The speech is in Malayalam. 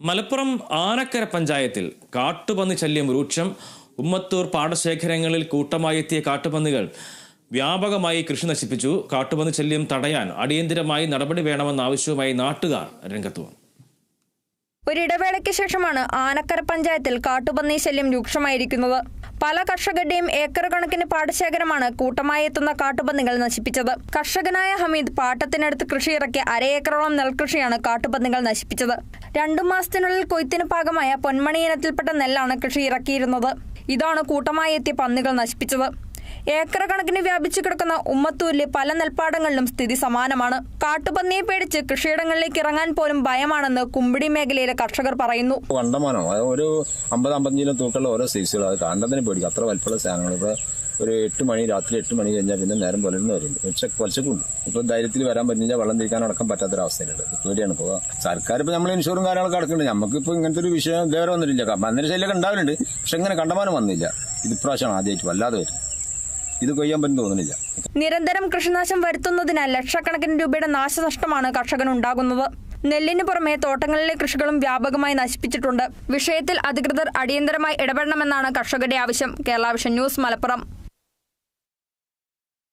മലപ്പുറം ആനക്കര പഞ്ചായത്തിൽ കാട്ടുപന്നി ശല്യം രൂക്ഷം. ഉമ്മത്തൂർ പാടശേഖരങ്ങളിൽ കൂട്ടമായി എത്തിയ കാട്ടുപന്നികൾ വ്യാപകമായി കൃഷി നശിപ്പിച്ചു. കാട്ടുപന്നി ശല്യം തടയാൻ അടിയന്തിരമായി നടപടി വേണമെന്ന ആവശ്യവുമായി നാട്ടുകാർ രംഗത്തു വന്നു. ഒരിടവേളയ്ക്ക് ശേഷമാണ് ആനക്കര പഞ്ചായത്തിൽ കാട്ടുപന്നി ശല്യം രൂക്ഷമായിരിക്കുന്നത്. പല കർഷകരുടെയും ഏക്കർ കണക്കിന് പാടശേഖരമാണ് കൂട്ടമായി എത്തുന്ന കാട്ടുപന്നികൾ നശിപ്പിച്ചത്. കർഷകനായ ഹമീദ് പാട്ടത്തിനടുത്ത് കൃഷി ഇറക്കിയ അര ഏക്കറോളം നെൽകൃഷിയാണ് കാട്ടുപന്നികൾ നശിപ്പിച്ചത്. രണ്ടു മാസത്തിനുള്ളിൽ കൊയ്ത്തിന് ഭാഗമായ പൊന്മണി ഇനത്തിൽപ്പെട്ട നെല്ലാണ് കൃഷി ഇറക്കിയിരുന്നത് ഇതാണ് കൂട്ടമായി എത്തിയ പന്നികൾ നശിപ്പിച്ചത്. ഏക്കർ കണക്കിന് വ്യാപിച്ചു കിടക്കുന്ന ഉമ്മത്തൂരിലെ പല നെൽപ്പാടങ്ങളിലും സ്ഥിതി സമാനമാണ്. കാട്ടുപന്നിയെ പേടിച്ച് കൃഷിയിടങ്ങളിലേക്ക് ഇറങ്ങാൻ പോലും ഭയമാണെന്ന് കുമ്പിടി മേഖലയിലെ കർഷകർ പറയുന്നു. കണ്ടമാനോ. ഒരു അമ്പത് അമ്പത്തഞ്ച് കിലോ തൂക്കമുള്ള ഓരോ സൈസുകൾ അത് കണ്ടതിന് പേടിക്കും. അത്ര വലിപ്പമുള്ള സാധനങ്ങൾ ഇപ്പൊ ഒരു എട്ട് മണി രാത്രി എട്ട് മണി കഴിഞ്ഞാൽ പിന്നെ നേരം പുലർന്ന് വരുന്നു ഉച്ച പൊലച്ചക്കുണ്ട് ഇപ്പൊ ധൈര്യത്തിൽ വരാൻ പറ്റില്ല വെള്ളം തിരിക്കാൻ അടക്കം പറ്റാത്തൊരവസ്ഥയിലുണ്ട് പേടിയാണ് പോവുക സർക്കാർ ഇപ്പൊ നമ്മൾ ഇൻഷുറും കാര്യങ്ങളൊക്കെ അടക്കുന്നുണ്ട് ഇപ്പൊ ഇങ്ങനത്തെ ഒരു വിഷയം ഇതേവരെ വന്നിട്ടില്ല. മന്ദിര ശല്യമൊക്കെ ഉണ്ടാവുന്നുണ്ട് പക്ഷെ ഇങ്ങനെ കണ്ടമാനം വന്നില്ല. ഇത് ഇപ്രാവശ്യമാണ് ആദ്യമായിട്ട് വല്ലാതെ വരും. ഇത് കൊയ്യാൻ പറ്റും തോന്നുന്നില്ല. നിരന്തരം കൃഷിനാശം വരുത്തുന്നതിനാൽ ലക്ഷക്കണക്കിന് രൂപയുടെ നാശനഷ്ടമാണ് കർഷകനുണ്ടാകുന്നത്. നെല്ലിന് പുറമെ തോട്ടങ്ങളിലെ കൃഷികളും വ്യാപകമായി നശിപ്പിച്ചിട്ടുണ്ട്. വിഷയത്തിൽ അധികൃതർ അടിയന്തരമായി ഇടപെടണമെന്നാണ് കർഷകരുടെ ആവശ്യം. Kerala vision news Malappuram.